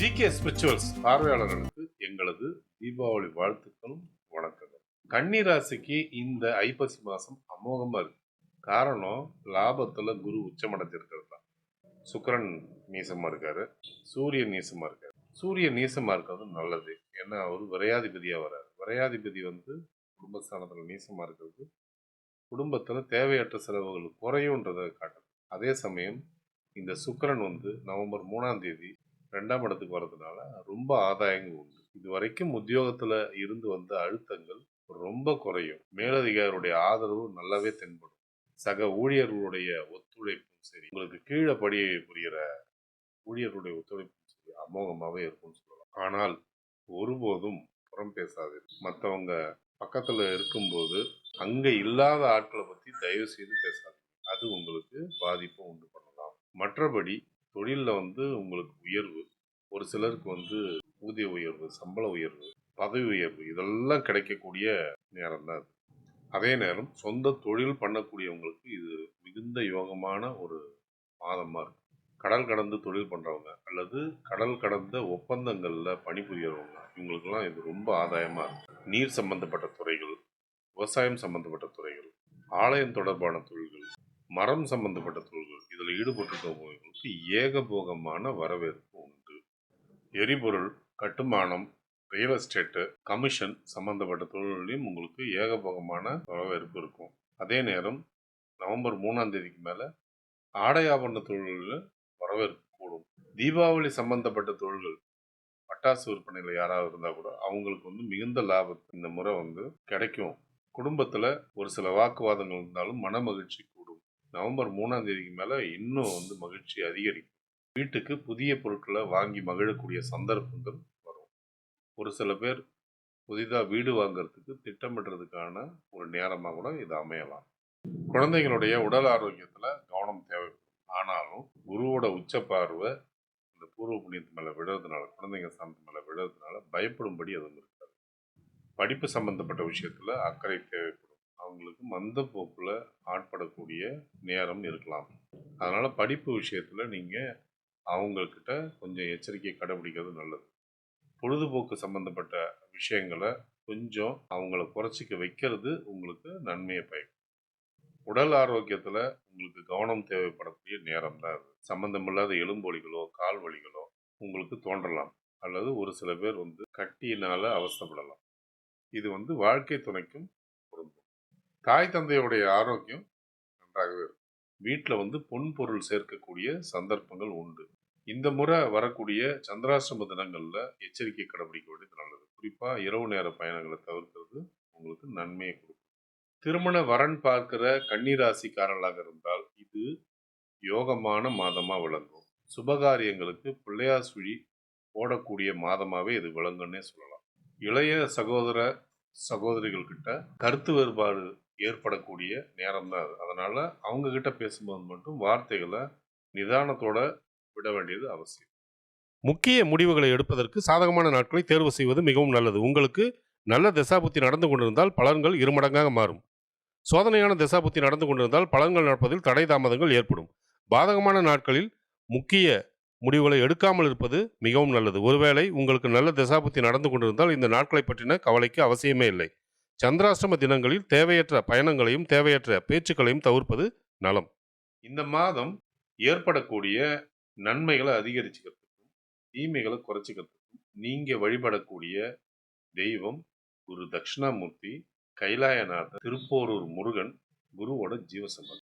GK spirituals பார்வையாளர்களுக்கு எங்களது தீபாவளி வாழ்த்துக்களும் வணக்கங்கள். கன்னி ராசிக்கு இந்த ஐப்பசி மாதம் அமோகமாக இருக்கு. காரணம் லாபத்தில் குரு உச்சமடைஞ்சிருக்கிறது தான் சுக்கிரன் நீசமாக இருக்காரு. சூரியன் நீசமாக இருக்காரு. சூரியன் நீசமாக இருக்கிறது நல்லது. ஏன்னா அவர் விரையாதிபதியாக வராரு. விரையாதிபதி வந்து குடும்பஸ்தானத்தில் நீசமாக இருக்கிறது. குடும்பத்தில் தேவையற்ற செலவுகள் குறையுன்றதை காட்டுது. அதே சமயம் இந்த சுக்கிரன் வந்து நவம்பர் மூணாம் தேதி ரெண்டாம் இடத்துக்கு வர்றதுனால ரொம்ப ஆதாயங்கள் உண்டு. இது வரைக்கும் உத்தியோகத்துல இருந்து வந்த அழுத்தங்கள் ரொம்ப குறையும். மேலதிகாரியுடைய ஆதரவு நல்லாவே தென்படும். சக ஊழியர்களுடைய ஒத்துழைப்பும் சரி உங்களுக்கு கீழே படிய புரிகிற ஊழியர்களுடைய ஒத்துழைப்பும் சரி அமோகமாகவே இருக்கும்னு சொல்லலாம். ஆனால் ஒருபோதும் புறம் பேசாது. மற்றவங்க பக்கத்தில் இருக்கும்போது அங்கே இல்லாத ஆட்களை பற்றி தயவு செய்து பேசாது. அது உங்களுக்கு பாதிப்பை உண்டு பண்ணலாம். மற்றபடி தொழிலில் வந்து உங்களுக்கு உயர்வு ஒரு சிலருக்கு வந்து ஊதிய உயர்வு சம்பள உயர்வு பதவி உயர்வு இதெல்லாம் கிடைக்கக்கூடிய நேரம் தான் அது. அதே நேரம் சொந்த தொழில் பண்ணக்கூடியவங்களுக்கு இது மிகுந்த யோகமான ஒரு மாதமாக இருக்கும். கடல் கடந்து தொழில் பண்ணுறவங்க அல்லது கடல் கடந்த ஒப்பந்தங்களில் பணிபுரியறவங்க இவங்களுக்கெல்லாம் இது ரொம்ப ஆதாயமாக இருக்குது நீர் சம்பந்தப்பட்ட துறைகள் விவசாயம் சம்பந்தப்பட்ட துறைகள் ஆலயம் தொடர்பான தொழில்கள் மரம் சம்பந்தப்பட்ட தொழில் இதில் ஈடுபட்டிருக்கவங்களுக்கு ஏகபோகமான வரவேற்பு உண்டு. எரிபொருள் கட்டுமானம் ரியல் எஸ்டேட்டு கமிஷன் சம்பந்தப்பட்ட தொழில்களையும் உங்களுக்கு ஏகபோகமான வரவேற்பு இருக்கும். அதே நேரம் நவம்பர் மூணாம் தேதிக்கு மேலே ஆடை ஆபரண தொழில்களில் வரவேற்பு கூடும். தீபாவளி சம்பந்தப்பட்ட தொழில்கள் பட்டாசு விற்பனையில் யாராவது இருந்தால் கூட அவங்களுக்கு வந்து மிகுந்த லாபம் இந்த முறை வந்து கிடைக்கும். குடும்பத்தில் ஒரு சில வாக்குவாதங்கள் இருந்தாலும் மன மகிழ்ச்சி கூடும். நவம்பர் மூணாம் தேதிக்கு மேலே இன்னும் வந்து மகிழ்ச்சி அதிகரிக்கும். வீட்டுக்கு புதிய பொருட்களை வாங்கி மகிழக்கூடிய சந்தர்ப்பங்கள் வரும். ஒரு சில பேர் புதிதாக வீடு வாங்குறதுக்கு திட்டமிடுறதுக்கான ஒரு நேரமாக கூட இது அமையலாம். குழந்தைகளுடைய உடல் ஆரோக்கியத்தில் கவனம் தேவைப்படும். ஆனாலும் குருவோட உச்ச பார்வை இந்த பூர்வ புண்ணியத்து மேலே விழுறதுனால குழந்தைங்க ஸ்தானத்து மேலே விழுறதுனால பயப்படும்படி எதுவும் இருக்காது. படிப்பு சம்பந்தப்பட்ட விஷயத்தில் அக்கறை தேவைப்படும். அவங்களுக்கு மந்த போக்கில் ஆட்படக்கூடிய நேரம் இருக்கலாம். அதனால் படிப்பு விஷயத்தில் நீங்கள் அவங்கக்கிட்ட கொஞ்சம் எச்சரிக்கை கடைபிடிக்கிறது நல்லது. பொழுதுபோக்கு சம்மந்தப்பட்ட விஷயங்களை கொஞ்சம் அவங்கள குறைச்சிக்க வைக்கிறது உங்களுக்கு நன்மையை பயக்கும். உடல் ஆரோக்கியத்தில் உங்களுக்கு கவனம் தேவைப்படக்கூடிய நேரம் தான் அது. சம்மந்தமில்லாத எலும்பொலிகளோ கால் வலிகளோ உங்களுக்கு தோன்றலாம். அல்லது ஒரு சில பேர் வந்து கட்டியினால் அவசப்படலாம் இது வந்து வாழ்க்கை துணைக்கும் தாய் தந்தையுடைய ஆரோக்கியம் நன்றாகவே இருக்கும். வீட்டில் வந்து பொன் பொருள் சேர்க்கக்கூடிய சந்தர்ப்பங்கள் உண்டு. இந்த முறை வரக்கூடிய சந்திராசிரம தினங்களில் எச்சரிக்கை கடைபிடிக்க வேண்டியது நல்லது. குறிப்பாக இரவு நேர பயணங்களை தவிர்க்கிறது உங்களுக்கு நன்மையை கொடுக்கும். திருமண வரன் பார்க்கிற கன்னிராசிக்காரர்களாக இருந்தால் இது யோகமான மாதமாக விளங்கும். சுபகாரியங்களுக்கு பிள்ளையார் சுழி போடக்கூடிய மாதமாகவே இது விளங்குன்னே சொல்லலாம். இளைய சகோதர சகோதரிகள் கிட்ட கருத்து வேறுபாடு ஏற்படக்கூடிய நேரம் தான் அது. அதனால் அவங்க கிட்ட பேசும்போது மட்டும் வார்த்தைகளை நிதானத்தோட விட வேண்டியது அவசியம். முக்கிய முடிவுகளை எடுப்பதற்கு சாதகமான நாட்களை தேர்வு செய்வது மிகவும் நல்லது. உங்களுக்கு நல்ல தசாபுத்தி நடந்து கொண்டிருந்தால் பலன்கள் இருமடங்காக மாறும். சோதனையான தசாபுத்தி நடந்து கொண்டிருந்தால் பலன்கள் நடப்பதில் தடை தாமதங்கள் ஏற்படும். பாதகமான நாட்களில் முக்கிய முடிவுகளை எடுக்காமல் இருப்பது மிகவும் நல்லது. ஒருவேளை உங்களுக்கு நல்ல தசாபுத்தி நடந்து கொண்டிருந்தால் இந்த நாட்களை பற்றின கவலைக்கு அவசியமே இல்லை. சந்திராஷ்டம தினங்களில் தேவையற்ற பயணங்களையும் தேவையற்ற பேச்சுக்களையும் தவிர்ப்பது நலம். இந்த மாதம் ஏற்படக்கூடிய நன்மைகளை அதிகரிச்சுக்கிறதுக்கும் தீமைகளை குறைச்சிக்கிறதுக்கும் நீங்கள் வழிபடக்கூடிய தெய்வம் குரு தட்சிணாமூர்த்தி கைலாயநாதர் திருப்போரூர் முருகன் குருவோட ஜீவசம்பந்தம்.